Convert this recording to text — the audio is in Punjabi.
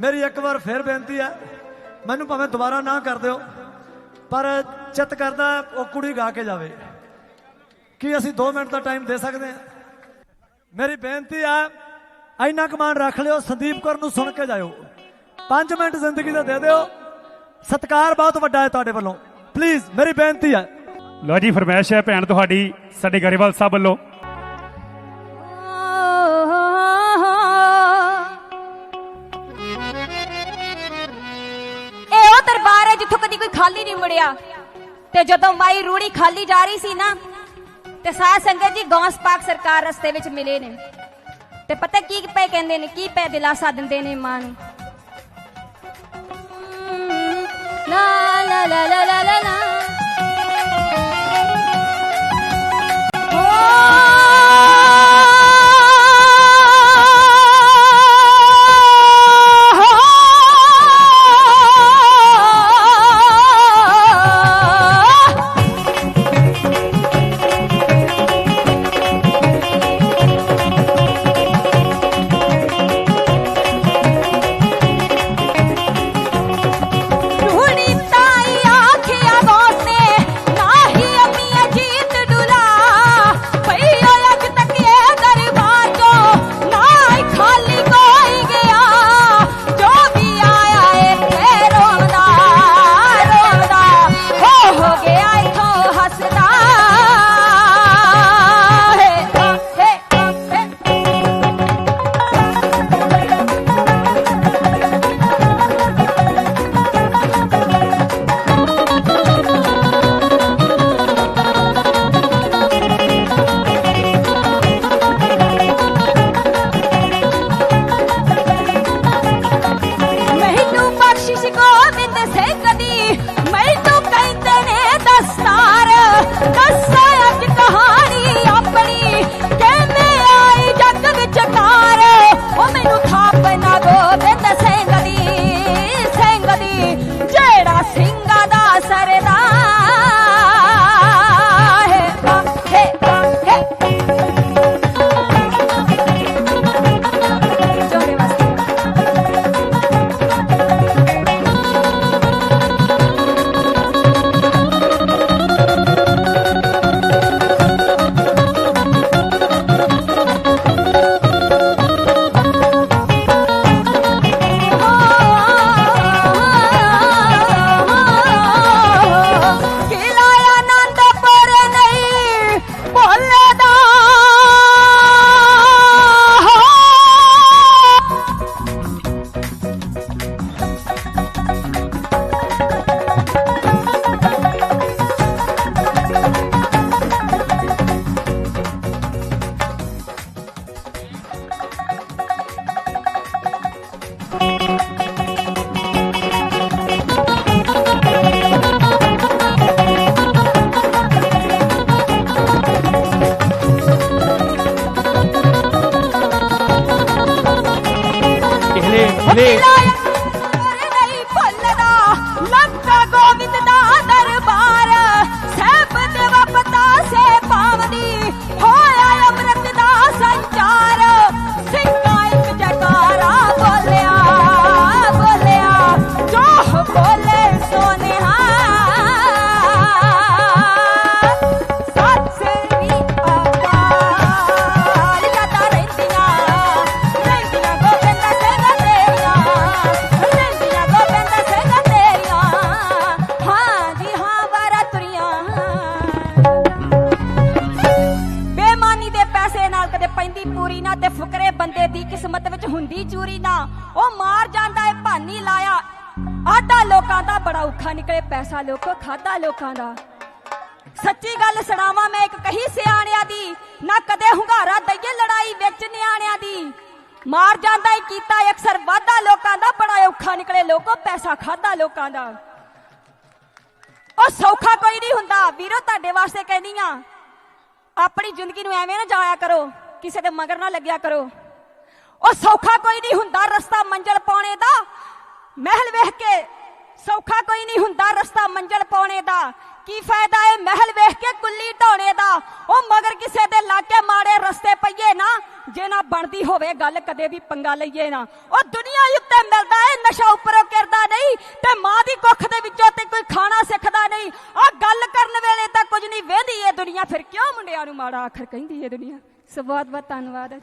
ਮੇਰੀ ਇੱਕ ਵਾਰ ਫਿਰ ਬੇਨਤੀ ਹੈ, ਮੈਨੂੰ ਭਾਵੇਂ ਦੁਬਾਰਾ ਨਾ ਕਰ ਦਿਓ, ਪਰ ਚਿੱਤ ਕਰਦਾ ਉਹ ਕੁੜੀ ਗਾ ਕੇ ਜਾਵੇ। ਕੀ ਅਸੀਂ 2 ਮਿੰਟ ਦਾ ਟਾਈਮ ਦੇ ਸਕਦੇ ਹਾਂ? ਮੇਰੀ ਬੇਨਤੀ ਹੈ, ਇੰਨਾ ਕਮਾਨ ਰੱਖ ਲਿਓ, ਸੰਦੀਪ ਕੌਰ ਨੂੰ ਸੁਣ ਕੇ ਜਾਇਓ। 5 ਮਿੰਟ ਜ਼ਿੰਦਗੀ ਦਾ ਦੇ ਦਿਓ। ਸਤਿਕਾਰ ਬਹੁਤ ਵੱਡਾ ਹੈ ਤੁਹਾਡੇ ਵੱਲੋਂ। ਪਲੀਜ਼ ਮੇਰੀ ਬੇਨਤੀ ਹੈ। ਲੋ ਜੀ, ਫਰਮਾਇਸ਼ ਹੈ ਭੈਣ ਤੁਹਾਡੀ, ਸਾਡੇ ਗਰੇਵਾਲ ਸਾਹਿਬ ਵੱਲੋਂ। ਖਾਲੀ ਨਹੀਂ ਮੁੜਿਆ। ਤੇ ਜਦੋਂ ਮਾਈ ਰੂੜੀ ਖਾਲੀ ਜਾ ਰਹੀ ਸੀ ਨਾ, ਤੇ ਸਾਧ ਸੰਗਤ ਜੀ ਗੌਂਸ ਪਾਕ ਸਰਕਾਰ ਰਸਤੇ ਵਿੱਚ ਮਿਲੇ ਨੇ। ਤੇ ਪਤਾ ਕੀ ਪਏ ਕਹਿੰਦੇ ਨੇ, ਕੀ ਪੈ ਦਿਲਾਸਾ ਦਿੰਦੇ ਨੇ ਮਾਂ ਨੂੰ? ਲਾ ਲਾ ਲਾ ਲਾ ਇਹਲੇ ਇਹਲੇ ਜਾਂਦਾ ਏ ਲਾਇਆ। ਆਟਾ ਲੋਕਾਂ ਦਾ ਬੜਾ ਔਖਾ ਨਿਕਲੇ, ਪੈਸਾ ਲੋਕੋ ਖਾਦਾ ਲੋਕਾਂ ਦਾ। ਸੱਚੀ ਗੱਲ ਸੁਣਾਵਾਂ ਮੈਂ ਇੱਕ ਕਹੀ ਸਿਆਣਿਆਂ ਦੀ, ਨਾ ਕਦੇ ਹੁੰਗਾਰਾ ਦਈਏ ਲੜਾਈ ਵਿੱਚ ਨਿਆਣਿਆਂ ਦੀ। ਮਾਰ ਜਾਂਦਾ ਏ, ਕੀਤਾ ਅਕਸਰ ਵਾਦਾ ਲੋਕਾਂ ਦਾ, ਬੜਾ ਔਖਾ ਨਿਕਲੇ ਲੋਕੋ, ਪੈਸਾ ਖਾਦਾ ਲੋਕਾਂ ਦਾ। ਉਹ ਸੌਖਾ ਕੋਈ ਨਹੀਂ ਹੁੰਦਾ। ਵੀਰੋ, ਤੁਹਾਡੇ ਵਾਸਤੇ ਕਹਿੰਦੀ ਆ, ਆਪਣੀ ਜ਼ਿੰਦਗੀ ਨੂੰ ਐਵੇਂ ਨਾ ਜਾਇਆ ਕਰੋ, ਕਿਸੇ ਦੇ ਮਗਰ ਨਾ ਲੱਗਿਆ ਕਰੋ। ਉਹ ਸੌਖਾ ਕੋਈ ਨਹੀਂ ਹੁੰਦਾ, ਰਸਤਾ ਮੰਜ਼ਲ ਵੇਖ ਕੇ ਸੌਖਾ ਕੋਈ ਨਹੀਂ ਹੁੰਦਾ ਰਸਤਾ ਮੰਜ਼ਲ ਪਾਉਣੇ ਦਾ। ਕੀ ਫਾਇਦਾ ਏ ਮਹਿਲ ਵੇਖ ਕੇ ਕੁੱਲੀ ਢਾਉਣੇ ਦਾ? ਉਹ ਮਗਰ ਕਿਸੇ ਦੇ ਲਾਗੇ ਮਾੜੇ ਰਸਤੇ ਪਈਏ ਨਾ, ਜੇ ਨਾ ਬਣਦੀ ਹੋਵੇ ਗੱਲ, ਕਦੇ ਵੀ ਪੰਗਾ ਲਈਏ ਨਾ। ਉਹ ਦੁਨੀਆ ਉੱਤੇ ਮਿਲਦਾ ਏ ਨਸ਼ਾ ਉੱਪਰੋਂ ਕਰਦਾ ਨਹੀਂ ਤੇ ਮਾਂ ਦੀ ਕੁੱਖ ਦੇ ਵਿੱਚੋਂ ਤੇ ਕੋਈ ਖਾਣਾ ਸਿੱਖਦਾ ਨਹੀਂ। ਆ ਗੱਲ ਕਰਨ ਵੇਲੇ ਤਾਂ ਕੁਝ ਨਹੀਂ ਵੇਂਦੀ ਏ ਦੁਨੀਆ, ਫਿਰ ਕਿਉਂ ਮੁੰਡਿਆਂ ਨੂੰ ਮਾੜਾ ਆਖਰ ਕਹਿੰਦੀ ਏ ਦੁਨੀਆ? ਸੋ ਬਹੁਤ ਬਹੁਤ ਧੰਨਵਾਦ ਹੈ